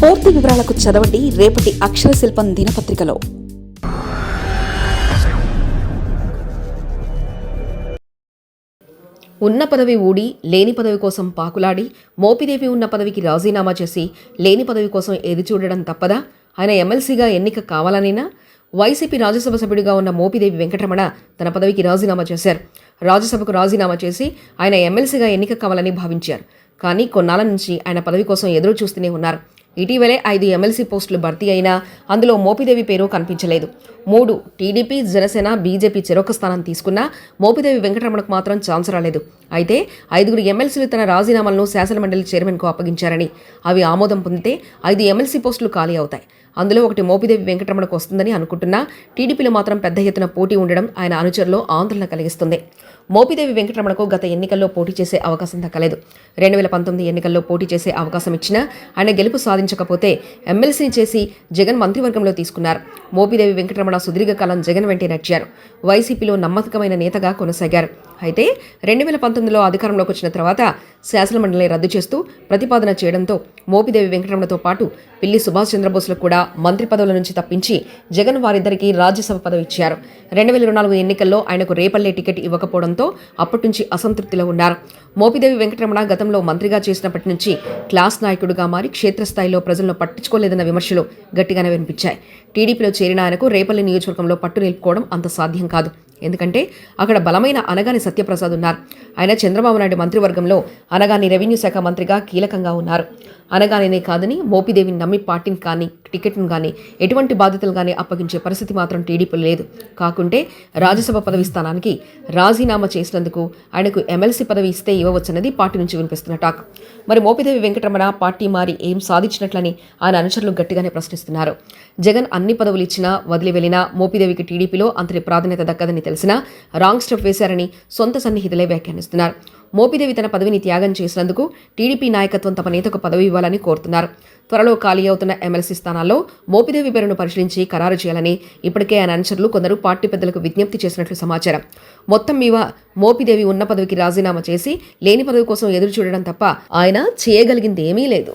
పూర్తి వివరాలకు చదవండి రేపటి అక్షర శిల్పం దినపత్రికలో. ఉన్న పదవి ఊడి లేని పదవి కోసం పాకులాడి మోపిదేవి ఉన్న పదవికి రాజీనామా చేసి లేని పదవి కోసం ఎదురు చూడడం తప్పదా? ఆయన ఎమ్మెల్సీగా ఎన్నిక కావాలనేనా? వైసీపీ రాజ్యసభ సభ్యుడిగా ఉన్న మోపిదేవి వెంకటరమణ తన పదవికి రాజీనామా చేశారు. రాజ్యసభకు రాజీనామా చేసి ఆయన ఎమ్మెల్సీగా ఎన్నిక కావాలని భావించారు. కానీ కొన్నాళ్ళ నుంచి ఆయన పదవి కోసం ఎదురు చూస్తూనే ఉన్నారు. ఇటీవలే ఐదు ఎమ్మెల్సీ పోస్టులు భర్తీ అయినా అందులో మోపిదేవి పేరు కనిపించలేదు. మూడు టీడీపీ జనసేన బీజేపీ చెరొక స్థానం తీసుకున్నా మోపిదేవి వెంకటరమణకు మాత్రం ఛాన్స్ రాలేదు. అయితే ఐదుగురు ఎమ్మెల్సీలు తన రాజీనామాలను శాసనమండలి చైర్మన్కు అప్పగించారని అవి ఆమోదం పొందితే ఐదు ఎమ్మెల్సీ పోస్టులు ఖాళీ అవుతాయి. అందులో ఒకటి మోపిదేవి వెంకటరమణకు వస్తుందని అనుకుంటున్నా టీడీపీలో మాత్రం పెద్ద ఎత్తున పోటీ ఉండడం ఆయన అనుచరులో ఆందోళన కలిగిస్తుంది. మోపిదేవి వెంకటరమణకు గత ఎన్నికల్లో పోటీ చేసే అవకాశం దక్కలేదు. రెండు వేల పంతొమ్మిది ఎన్నికల్లో పోటీ చేసే అవకాశం ఇచ్చినా ఆయన గెలుపు సాధించకపోతే ఎమ్మెల్సీని చేసి జగన్ మంత్రివర్గంలో తీసుకున్నారు. మోపిదేవి వెంకటరమణ సుదీర్ఘకాలం జగన్ వెంటే నడిచారు. వైసీపీలో నమ్మకమైన నేతగా కొనసాగారు. అయితే రెండు వేల పంతొమ్మిదిలో అధికారంలోకి వచ్చిన తర్వాత శాసనమండలిని రద్దు చేస్తూ ప్రతిపాదన చేయడంతో మోపిదేవి వెంకటరమణతో పాటు పిల్లి సుభాష్ చంద్రబోస్లకు కూడా మంత్రి పదవుల నుంచి తప్పించి జగన్ వారిద్దరికీ రాజ్యసభ పదవి ఇచ్చారు. రెండు వేల ఇరవై నాలుగు ఎన్నికల్లో ఆయనకు రేపల్లే టికెట్ ఇవ్వకపోవడంతో అప్పటి నుంచి అసంతృప్తిలో ఉన్నారు. మోపిదేవి వెంకటరమణ గతంలో మంత్రిగా చేసినప్పటి నుంచి క్లాస్ నాయకుడుగా మారి క్షేత్రస్థాయిలో ప్రజలను పట్టించుకోలేదన్న విమర్శలు గట్టిగానే వినిపించాయి. టీడీపీలో చేరిన ఆయనకు రేపల్లి నియోజకవర్గంలో పట్టు నిలుపుకోవడం అంత సాధ్యం కాదు. ఎందుకంటే అక్కడ బలమైన అనగాని సత్యప్రసాద్ ఉన్నారు. ఆయన చంద్రబాబు నాయుడు మంత్రివర్గంలో అనగాని రెవెన్యూ శాఖ మంత్రిగా కీలకంగా ఉన్నారు. అనగానే కాదని మోపిదేవిని నమ్మి పార్టీని కానీ టికెట్ను కానీ ఎటువంటి బాధ్యతలు కానీ అప్పగించే పరిస్థితి మాత్రం టీడీపీ లేదు. కాకుంటే రాజ్యసభ పదవి స్థానానికి రాజీనామా చేసినందుకు ఆయనకు ఎమ్మెల్సీ పదవి ఇస్తే ఇవ్వవచ్చన్నది పార్టీ నుంచి వినిపిస్తున్న టాక్. మరి మోపిదేవి వెంకటరమణ పార్టీ మారి ఏం సాధించినట్లని ఆయన అనుచరులు గట్టిగానే ప్రశ్నిస్తున్నారు. జగన్ అన్ని పదవులు ఇచ్చినా వదిలి వెళ్ళినా మోపిదేవికి టీడీపీలో అంతటి ప్రాధాన్యత దక్కదని తెలిసినా రాంగ్ స్టెప్ వేశారని సొంత సన్నిహితులే వ్యాఖ్యానిస్తున్నారు. మోపిదేవి తన పదవిని త్యాగం చేసినందుకు టీడీపీ నాయకత్వం తమ నేతకు పదవి ఇవ్వాలని కోరుతున్నారు. త్వరలో ఖాళీ అవుతున్న ఎమ్మెల్సీ స్థానాల్లో మోపిదేవి పేరును పరిశీలించి ఖరారు చేయాలని ఇప్పటికే ఆయన అనుచరులు కొందరు పార్టీ పెద్దలకు విజ్ఞప్తి చేసినట్లు సమాచారం. మొత్తం మీద మోపిదేవి ఉన్న పదవికి రాజీనామా చేసి లేని పదవి కోసం ఎదురు చూడడం తప్ప ఆయన చేయగలిగింది ఏమీ లేదు.